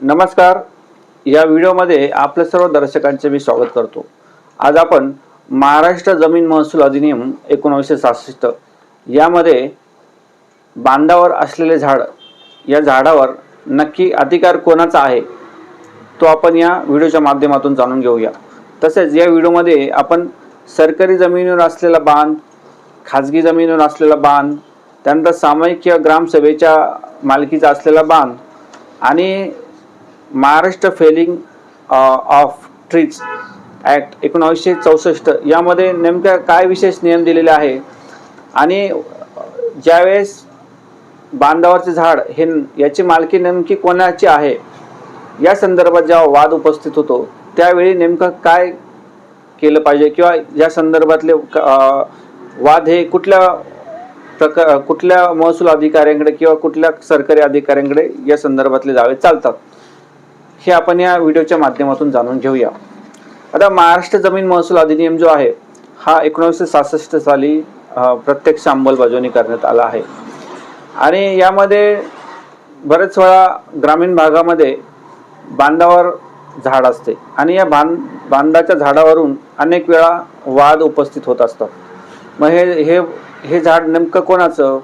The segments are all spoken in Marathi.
नमस्कार. या व्हिडिओमध्ये आपल्या सर्व दर्शकांचे मी स्वागत करतो. आज आपण महाराष्ट्र जमीन महसूल अधिनियम एकोणीसशे सहासष्ट यामध्ये बांधावर असलेले झाड या झाडावर नक्की अधिकार कोणाचा आहे तो आपण या व्हिडिओच्या माध्यमातून जाणून घेऊया. तसेच या व्हिडिओमध्ये आपण सरकारी जमिनीवर असलेला बांध खाजगी जमिनीवर असलेला बांध त्यानंतर सामायिक किंवा ग्रामसभेच्या मालकीचा असलेला बांध आणि Maharashtra felling of trees act एकोणावीसशे चौसष्ट. यामध्ये नेमक्या काय विशेष नियम दिलेले आहे? आणि ज्यावेळेस बांधावरचे झाड हे याची मालकी नेमकी कोणाची आहे? या संदर्भात जेव्हा वाद उपस्थित होतो त्यावेळी नेमकं काय केलं पाहिजे? किंवा या संदर्भातले uh, वाद हे कुठल्या प्रकार कुठल्या महसूल अधिकाऱ्यांकडे किंवा कुठल्या सरकारी अधिकाऱ्यांकडे या संदर्भातले जावे चालतात? हे आपण या व्हिडिओच्या माध्यमातून जाणून घेऊया. आता महाराष्ट्र जमीन महसूल अधिनियम जो आहे हा एकोणीसशे सहासष्ट साली प्रत्यक्ष अंमलबजावणी करण्यात आला आहे. आणि यामध्ये बरेच वेळा ग्रामीण भागामध्ये बांधावर झाड असते आणि या बांध बांधाच्या झाडावरून अनेक वेळा वाद उपस्थित होत असतात. मग हे हे हे झाड नेमकं कोणाचं?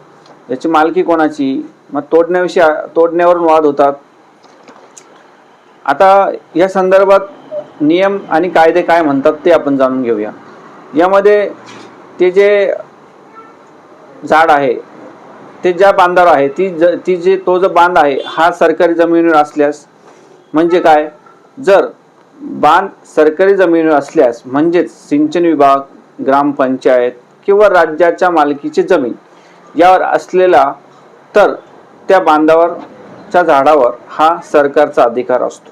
याची मालकी कोणाची? मग तोडण्याविषयी तोडण्यावरून वाद होतात. आता या संदर्भात नियम आणि कायदे काय म्हणतात ते आपण जाणून घेऊया. यामध्ये ते जे झाड आहे ते ज्या बांधावर आहे ती ज ती जे तो जो बांध आहे हा सरकारी जमिनीवर असल्यास म्हणजे काय? जर बांध सरकारी जमिनीवर असल्यास म्हणजेच सिंचन विभाग ग्रामपंचायत किंवा राज्याच्या मालकीची जमीन यावर असलेला तर त्या बांधावरच्या झाडावर हा सरकारचा अधिकार असतो.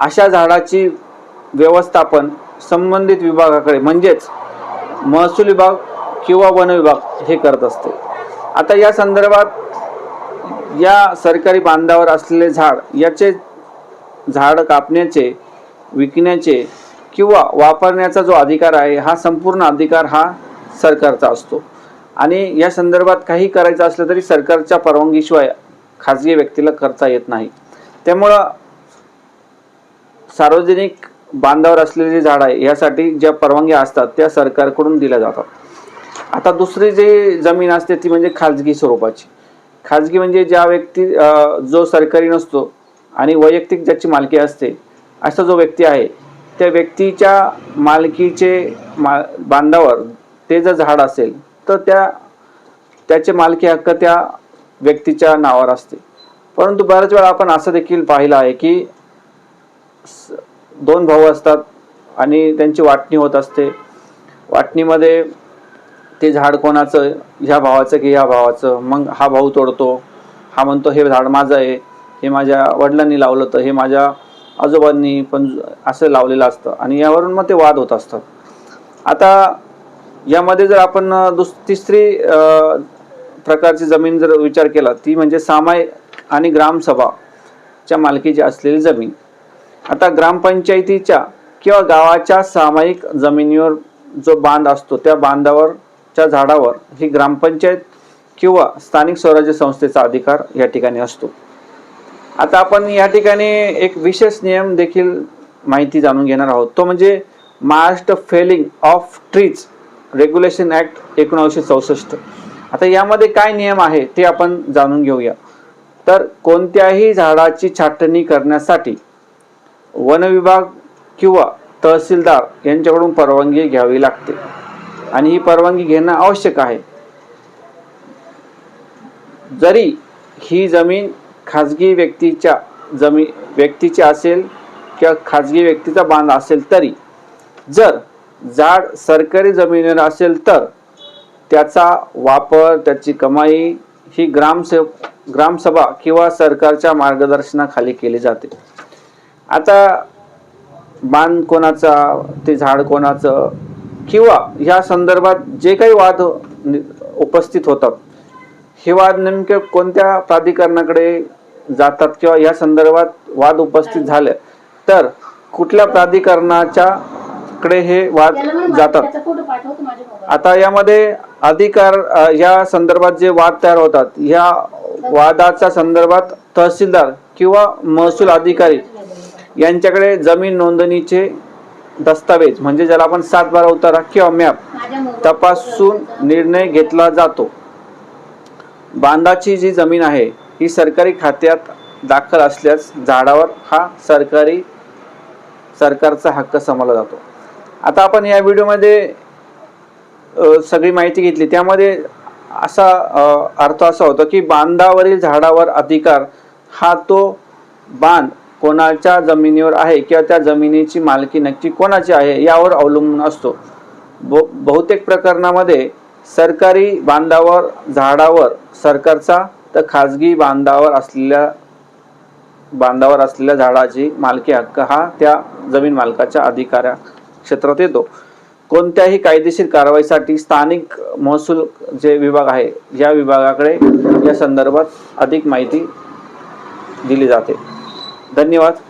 अशा झाडाची व्यवस्थापन संबंधित विभागाकडे म्हणजेच महसूल विभाग किंवा वन विभाग हे करत असते. आता या संदर्भात या सरकारी बांधावर असलेले झाड याचे झाड कापण्याचे विकण्याचे किंवा वापरण्याचा जो अधिकार आहे हा संपूर्ण अधिकार हा सरकारचा असतो. आणि या संदर्भात काही करायचं असलं तरी सरकारच्या परवानगीशिवाय खाजगी व्यक्तीला करता येत नाही. त्यामुळं सार्वजनिक बांधावर असलेली झाड आहे यासाठी ज्या परवानग्या असतात त्या सरकारकडून दिल्या जातात. आता दुसरी जी जमीन असते ती म्हणजे खाजगी स्वरूपाची. खाजगी म्हणजे ज्या व्यक्ती जो सरकारी नसतो आणि वैयक्तिक ज्याची मालकी असते असा जो व्यक्ती आहे त्या व्यक्तीच्या मालकीचे मा बांधावर ते जर झाड असेल तर त्या त्याचे मालकी हक्क त्या व्यक्तीच्या नावावर असते. परंतु बऱ्याच वेळा आपण असं देखील पाहिलं आहे की दोन भाऊ असतात आणि त्यांची वाटणी होत असते. वाटणीमध्ये ते झाड कोणाचं? ह्या भावाचं की ह्या भावाचं? मग हा भाऊ तोडतो. हा म्हणतो हे झाड माझं आहे. हे माझ्या वडिलांनी लावलं तर हे माझ्या आजोबांनी पण असं लावलेलं असतं. आणि यावरून मग ते वाद होत असतात. आता यामध्ये जर आपण दुस तिसरी प्रकारची जमीन जर विचार केला ती म्हणजे सामाय आणि ग्रामसभाच्या मालकीची असलेली जमीन. आता ग्रामपंचायतीच्या किंवा गावाच्या सामायिक जमिनीवर जो बांध असतो त्या बांधावरच्या झाडावर ही ग्रामपंचायत किंवा स्थानिक स्वराज्य संस्थेचा अधिकार या ठिकाणी असतो. आता आपण या ठिकाणी एक विशेष नियम देखील माहिती जाणून घेणार आहोत. तो म्हणजे Maharashtra felling of trees regulation act एकोणावीसशे चौसष्ट. आता यामध्ये काय नियम आहे ते आपण जाणून घेऊया. तर कोणत्याही झाडाची छाटणी करण्यासाठी वन विभाग किंवा तहसीलदार यांच्याकडून परवानगी घ्यावी लागते. आणि ही परवानगी घेणं आवश्यक आहे. जरी ही जमीन खाजगी व्यक्तीच्या जमी व्यक्तीची असेल किंवा खाजगी व्यक्तीचा बांध असेल तरी जर झाड सरकारी जमिनीवर असेल तर त्याचा वापर त्याची कमाई ही ग्रामसेव ग्रामसभा किंवा सरकारच्या मार्गदर्शनाखाली केली जाते. आता बांध कोणाचा ते झाड कोणाचं किंवा ह्या संदर्भात जे काही वाद उपस्थित होतात हे वाद नेमके कोणत्या प्राधिकरणाकडे जातात किंवा या संदर्भात वाद उपस्थित झाले तर कुठल्या प्राधिकरणाच्या कडे हे वाद जातात? आता यामध्ये अधिकार या संदर्भात जे वाद तयार होतात या वादाच्या संदर्भात तहसीलदार किंवा महसूल अधिकारी यांच्याकडे जमीन नोंदणीचे दस्तावेज म्हणजे ज्याला आपण सात बारा उतारा किंवा मॅप तपासून निर्णय घेतला जातो. बांधाची जी जमीन आहे ही सरकारी खात्यात दाखल असल्यास झाडावर हा सरकारी सरकारचा हक्क समजला जातो. आता आपण या व्हिडिओमध्ये सगळी माहिती घेतली. त्यामध्ये असा अर्थ असा होता की बांधावरील झाडावर अधिकार हा तो बांध कोणाच्या जमिनीवर आहे किंवा त्या जमिनीची मालकी नक्की कोणाची आहे यावर अवलंबून असतो. ब बहुतेक प्रकरणामध्ये सरकारी बांधावर झाडावर सरकारचा तर खाजगी बांधावर असलेल्या बांधावर असलेल्या झाडाची मालकी हक्क हा त्या जमीन मालकाच्या अधिकाऱ्या क्षेत्रात येतो. कोणत्याही कायदेशीर कारवाईसाठी स्थानिक महसूल जे विभाग आहे या विभागाकडे या संदर्भात अधिक माहिती दिली जाते. धन्यवाद.